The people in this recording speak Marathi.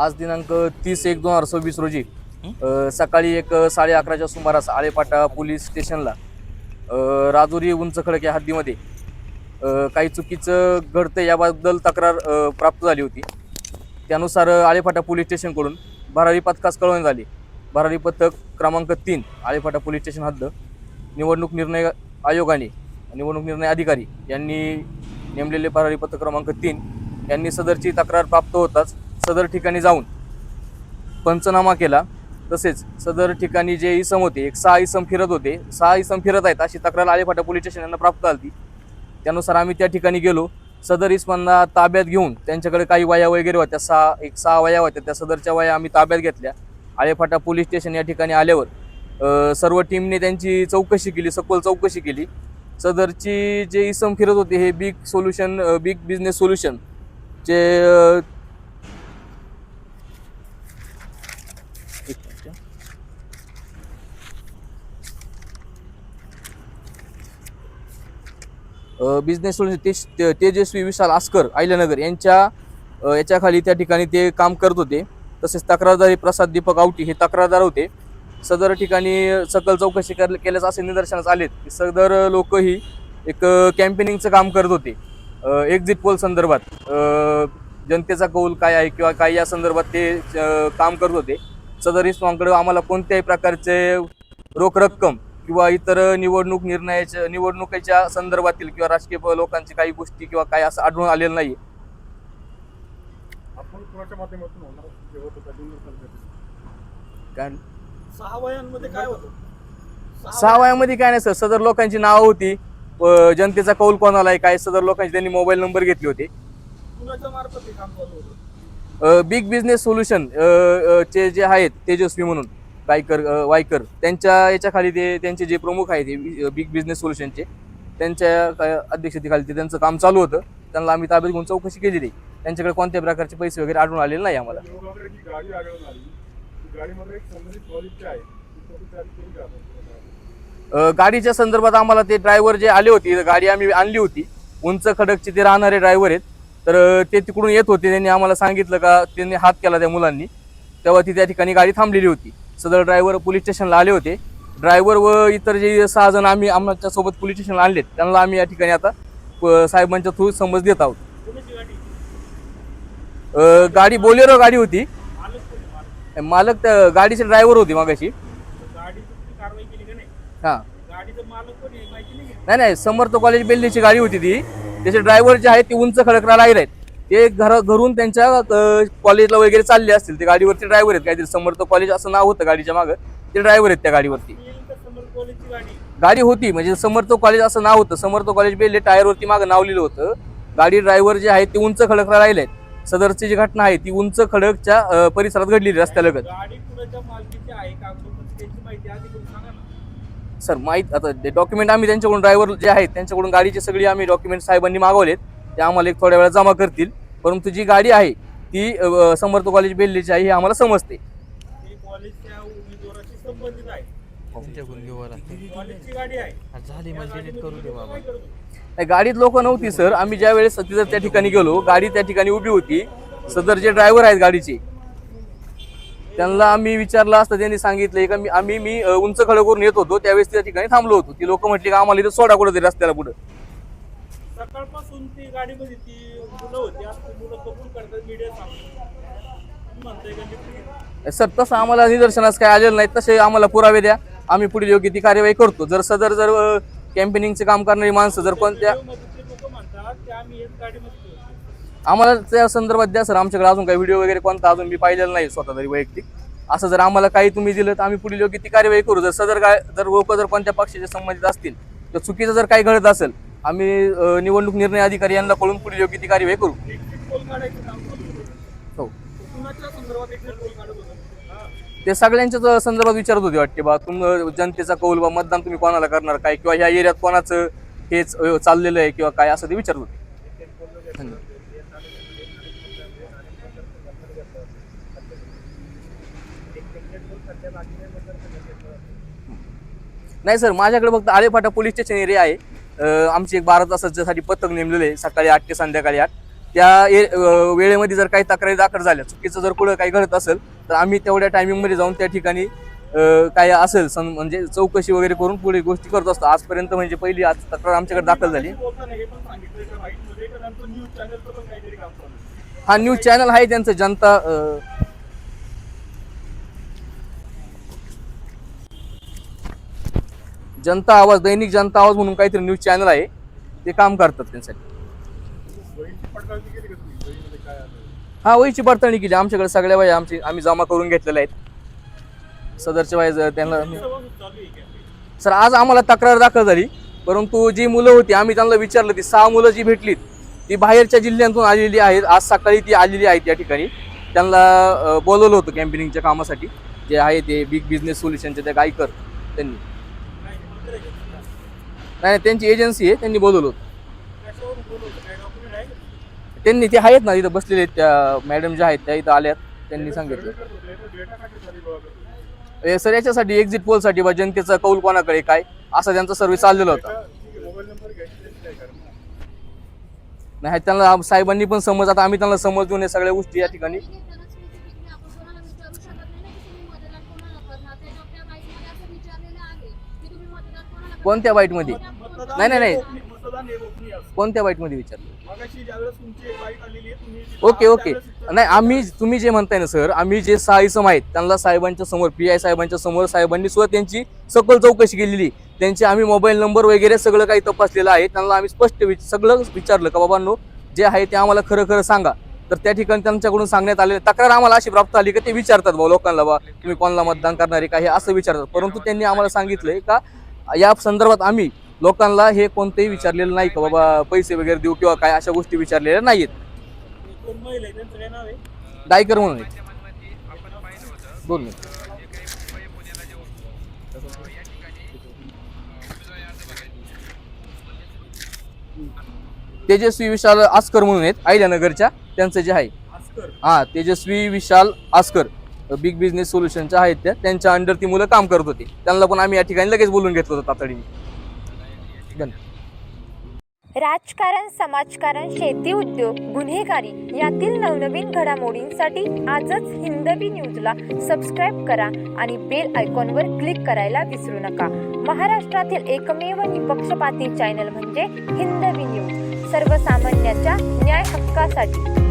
आज दिनांक तीस एक दोन हजार सव्वीस रोजी अ, सकाळी एक साडे अकराच्या सुमारास आळेपाटा पोलीस स्टेशनला अ, राजुरी उंच खडक या हद्दीमध्ये अ, काही चुकीचं घडतं याबद्दल तक्रार अ, प्राप्त झाली होती. त्यानुसार आळेफाटा पोलीस स्टेशनकडून भरारी पथकास कळवण्यात आली भरारी पथक क्रमांक तीन आळेफाटा पोलीस स्टेशन हद्द निवडणूक निर्णय आयोगाने निवडणूक निर्णय अधिकारी यांनी नेमलेले भरारी पथक क्रमांक तीन यांनी सदरची तक्रार प्राप्त होताच सदर ठिकाणी जाऊन पंचनामा केला. तसेच सदर ठिकाणी जे इसम होते एक सहा इसम फिरत होते. सहा इसम फिरत आहेत अशी तक्रार आलेफाटा पोलीस स्टेशन यांना प्राप्त झाली. त्यानुसार आम्ही त्या ठिकाणी गेलो. सदर इसमांना ताब्यात घेऊन त्यांच्याकडे काही वया वगैरे होत्या सहा एक सहा वया होत्या. त्या सदरच्या वया आम्ही ताब्यात घेतल्या. आळेफाटा पोलीस स्टेशन या ठिकाणी आल्यावर सर्व टीमने त्यांची चौकशी केली सखोल चौकशी केली. सदरची जे इसम फिरत होते हे big solution big business solution चे बिझनेस तेज ते- तेजस्वी विशाल आस्कर आयल्यानगर यांच्या याच्याखाली त्या ठिकाणी ते काम करत होते. तसेच तक्रारदार प्रसाद दीपक आवटी हे तक्रारदार होते. सदर ठिकाणी सकल चौकशी कर केल्यास असे निदर्शनास आलेत की सदर लोकही एक कॅम्पेनिंगचं काम करत होते. एक्झिट पोल संदर्भात जनतेचा कौल काय आहे किंवा काय या संदर्भात ते काम करत होते. सदर इस्मांकडे आम्हाला कोणत्याही प्रकारचे रोख रक्कम किंवा इतर निवडणूक निर्णयाच्या निवडणुकीच्या संदर्भातील किंवा राजकीय लोकांची काही गोष्टी किंवा काय असं आढळून आलेलं नाही सहा वयांमध्ये काय नाही सर. सदर लोकांची नावं होती. जनतेचा कौल कोणाला आहे काय सदर लोकांचे त्यांनी मोबाईल नंबर घेतले होते. कुणाच्या मार्फत हे काम चालू होतं? बिग बिझनेस सोल्युशन चे जे आहेत तेजस्वी म्हणून. वायकर वायकर. त्यांच्या याच्याखाली ते त्यांचे जे प्रमुख आहेत बिग बिझनेस सोल्युशनचे त्यांच्या काय अध्यक्षतेखाली ते त्यांचं काम चालू होतं. त्यांना आम्ही ताब्यात घेऊन चौकशी केली नाही त्यांच्याकडे कोणत्या प्रकारचे पैसे वगैरे आढळून आलेले नाही आम्हाला. गाडी गाडीच्या संदर्भात आम्हाला ते ड्रायव्हर जे आले होते गाडी आम्ही आणली होती. उंच खडकचे ते राहणारे ड्रायव्हर आहेत. तर ते तिकडून येत होते. त्यांनी आम्हाला सांगितलं का त्यांनी हात केला त्या मुलांनी. तेव्हा ती त्या ठिकाणी गाडी थांबलेली होती. सदर ड्रायव्हर पोलीस स्टेशनला आले होते. ड्रायव्हर व इतर जे सहा जण आम्ही आमच्यासोबत पोलीस स्टेशनला आणलेत. त्यांना आम्ही या ठिकाणी आता साहेबांच्या थ्रू समज देत आहोत. गाडी बोलेरो गाडी होती. मालक त्या गाडीचे ड्रायव्हर होते मागाशी. हां. नाही? नाही समर्थ कॉलेज बेल्लीची गाडी होती ती. त्याचे ड्रायव्हर जे आहेत ते उंच खडकला आहेत. ते घर घरून त्यांच्या कॉलेजला वगैरे चालले असतील. ते गाडीवरती ड्रायव्हर आहेत. काहीतरी समर्थ कॉलेज असं नाव होतं गाडीच्या मागं. ते ड्रायव्हर आहेत त्या गाडीवरती. गाडी होती. म्हणजे समर्थ कॉलेज असं नाव होतं. समर्थ कॉलेज बेल्ले टायरवरती मागं नाव लिहिलं होतं. गाडी ड्रायव्हर जे आहेत ते उंच खडकला राहिले आहेत सदरची जी घटना आहे ती उंच खडकच्या परिसरात घडलेली रस्त्यालगत आहे सर माहीत आता ते डॉक्युमेंट आम्ही त्यांच्याकडून ड्रायव्हर जे आहेत त्यांच्याकडून गाडीचे सगळी आम्ही डॉक्युमेंट साहेबांनी मागवलेत. ते आम्हाला एक थोड्या वेळा जमा करतील. परंतु जी गाडी आहे ती समर्थ कॉलेज बेल्लीची आहे हे आम्हाला समजते. नाही, गाडीत लोक नव्हती सर. आम्ही ज्या वेळेस तिथं त्या ठिकाणी गेलो गाडी त्या ठिकाणी उभी होती. सदर जे ड्रायव्हर आहेत गाडीचे त्यांना आम्ही विचारलं असतं त्यांनी सांगितलं का मी आम्ही मी उंच खडकवरून येत होतो त्यावेळेस त्या ठिकाणी थांबलो होतो. ती लोक म्हटली का आम्हाला इथं सोडा कुठं रस्त्याला पुढं. सकाळपासून ती गाडीमध्ये ती मुलं होती. आज ती मुलं कबूल करतात मीडिया सांगतो म्हणताय का लिफ्ट सर तसं आम्हाला निदर्शनास काय आलेलं नाही. तसे आम्हाला पुरावे द्या. आम्ही पुढील योग्य ती कार्यवाही करतो. जर सदर जर कॅम्पेनिंगचे काम करणारी माणसं जर कोणत्या मधले लोक म्हणतात की आम्ही एक गाडीमध्ये होतो. आम्हाला त्या संदर्भात द्या सर. आमच्याकडे अजून काही व्हिडिओ वगैरे कोणता अजून मी पाहिलेला नाही स्वतः तरी वैयक्तिक. असं जर आम्हाला काही तुम्ही दिलं तर आम्ही पुढील योग्य ती कार्यवाही करू. जर सदर काय जर लोक जर कोणत्या पक्षाचे संबंधित असतील तर चुकीचं जर काही घडत असेल आम्ही निवडणूक निर्णय अधिकारी यांना कळून पुढील योग्य ती कार्यवाही करू. हो. ते सगळ्यांच्याच संदर्भात विचारत होते वाटते बा तुम जनतेचा कौल बा मतदान तुम्ही कोणाला करणार काय किंवा ह्या एरियात कोणाचं हेच चाललेलं आहे किंवा काय असं ते विचारत होते. नाही सर माझ्याकडे फक्त आळेफाटा पोलीस स्टेशन एरिया आहे. आमची एक बारा तासाच्यासाठी पथक नेमलेलं आहे सकाळी आठ ते संध्याकाळी आठ. त्या ए- वेळेमध्ये जर काही तक्रारी दाखल झाल्या चुकीचं जर कुठं काही घडत असेल तर आम्ही तेवढ्या टायमिंगमध्ये जाऊन त्या ठिकाणी काय असेल सं म्हणजे चौकशी वगैरे करून पुढे गोष्टी करत असतो. आजपर्यंत म्हणजे पहिली आज तक्रार आमच्याकडे दाखल झाली. हा न्यूज चॅनल आहे त्यांचं जनता जनता आवाज दैनिक जनता आवाज म्हणून काहीतरी न्यूज चॅनल आहे. ते काम करतात त्यांसाठी. हा वहीची पडताळणी केली. आमच्याकडे सगळ्या वया आमची आम्ही जमा करून घेतलेल्या आहेत. सदरच्या वया त्यांना सर आज आम्हाला तक्रार दाखल झाली. परंतु जी मुलं होती आम्ही त्यांना विचारलं ती सहा मुलं जी भेटलीत ती बाहेरच्या जिल्ह्यातून आलेली आहेत. आज सकाळी ती आलेली आहेत या ठिकाणी. त्यांना बोलवलं होतं कॅम्पेनिंगच्या कामासाठी. जे आहे ते बिग बिझनेस सोल्युशनचे त्या गायकर त्यांनी. नाही नाही, त्यांची एजन्सी आहे त्यांनी बोलवलं होतं. त्यांनी ते आहेत ना इथं बसलेले आहेत त्या मॅडम ज्या आहेत त्या इथं आल्यात त्यांनी सांगितलं. सर याच्यासाठी एक्झिट पोलसाठी बा जनतेचा कौल कोणाकडे काय? असा त्यांचा सर्व्हे चाललेला होता. नाही त्यांना साहेबांनी पण समज आता आम्ही त्यांना समज देऊन या सगळ्या गोष्टी या ठिकाणी. कोणत्या बाईटमध्ये? नाही, नाही, नाही. कोणत्या बाईटमध्ये विचारलं? आलेली ओके ओके. नाही आम्ही तुम्ही जे म्हणताय ना सर आम्ही जे सहा इसम आहेत त्यांना साहेबांच्या समोर पी आय साहेबांच्या समोर साहेबांनी सुद्धा त्यांची सखोल चौकशी केलेली त्यांचे आम्ही मोबाईल नंबर वगैरे सगळं काही तपासलेलं आहे. त्यांना आम्ही स्पष्ट सगळं विचारलं का बाबांनो जे आहे ते आम्हाला खरं खरं सांगा. तर त्या ठिकाणी त्यांच्याकडून सांगण्यात आले तक्रार आम्हाला अशी प्राप्त आली का ते विचारतात बा लोकांना बा तुम्ही कोणाला मतदान करणारे का हे असं विचारतात. परंतु त्यांनी आम्हाला सांगितलंय का या संदर्भात आम्ही लोकांना हे कोणतेही विचारलेलं नाही का बाबा पैसे वगैरे देऊ किंवा काय अशा गोष्टी विचारलेल्या नाहीत डायकर म्हणून. दोन मिनिट तेजस्वी विशाल आस्कर म्हणून आहेत अहिल्यानगरच्या त्यांचं जे आहे. हा Tejaswi Vishal ask her. Big business सोल्युशनच्या आहेत त्या. त्यांच्या अंडर ती मुलं काम करत होती. त्यांना पण आम्ही या ठिकाणी लगेच बोलून घेतलं होतं तातडीने. धन्यवाद राजकारण समाजकारण शेती उद्योग गुन्हेगारी यातील नवनवीन घडामोडींसाठी आजच हिंदवी न्यूजला सबस्क्राईब करा आणि बेल आयकॉनवर क्लिक करायला विसरू नका. महाराष्ट्रातील एकमेव निपक्षपाती चॅनल म्हणजे हिंदवी न्यूज. सर्वसामान्याच्या न्याय हक्कासाठी.